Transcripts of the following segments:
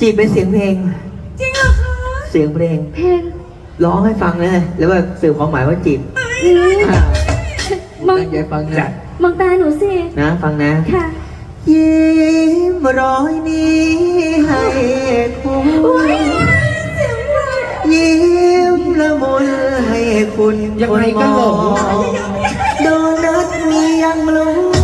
จีบเป็นเสียงเพลง จริงเหรอคะเสียงเพลง เพลงร้องให้ฟังเลย แล้วแบบสื่อความหมายว่าจีบอืมอ่ามองตั้งใจฟังนะ มองตาหนูสิ นะ ฟังนะ ค่ะ ยิ้มร้อยนี้ให้คุณอุ๊ยยิ้มละมุนให้คุณยังไงกันเหรอคนมองโดนัทมียังรู้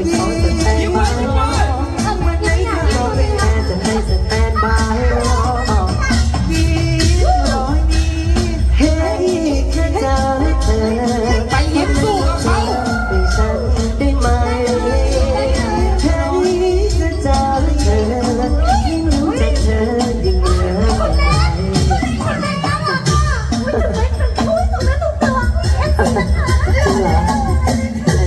and call it the.